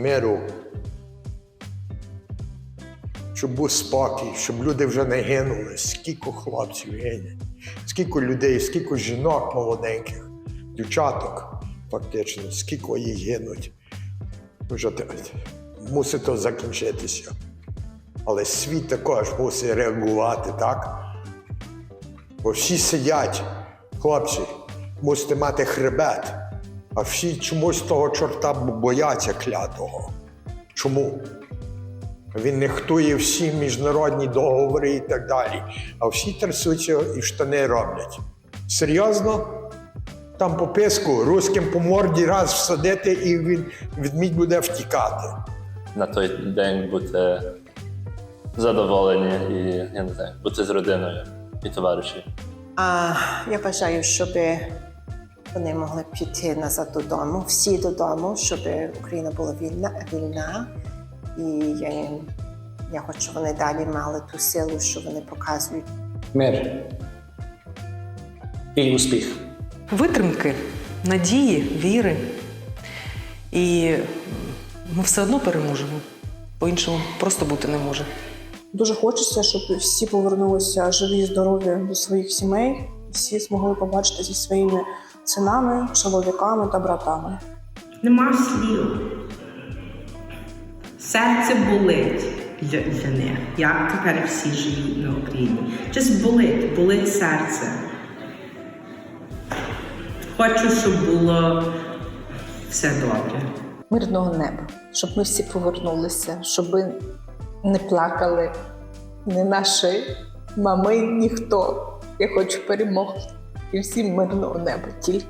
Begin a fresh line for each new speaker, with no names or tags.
миру. Щоб був спокій, щоб люди вже не гинули. Скільки хлопців гине, скільки людей, скільки жінок молоденьких, дівчаток, фактично, скільки їх гинуть. Вже мусить то закінчитися. Але світ також мусить реагувати, так? Бо всі сидять, хлопці, мусите мати хребет, а всі чомусь того чорта бояться клятого. Чому? Він нехтує всі міжнародні договори і так далі. А всі трясуться і штани роблять. Серйозно? Там по писку русським по морді раз всадити, і він відмідь буде втікати.
на той день бути задоволені і я не знаю, бути з родиною і товариші.
А я бажаю, щоб вони могли піти назад додому, всі додому, щоб Україна була вільна, вільна. І я, їм- я хочу, щоб вони далі мали ту силу, що вони показують.
Мир і успіх.
витримки, надії, віри. І ми все одно переможемо. По-іншому просто бути не може.
Дуже хочеться, щоб всі повернулися живі і здорові до своїх сімей, всі змогли побачити зі своїми синами, чоловіками та братами.
Нема слів. Серце болить для, для них, як тепер всі живуть на Україні. Щось болить, болить серце. Хочу, щоб було все добре.
мирного неба, щоб ми всі повернулися, щоб не плакали ні наші мами, ніхто. Я хочу перемоги і всім мирного неба тільки.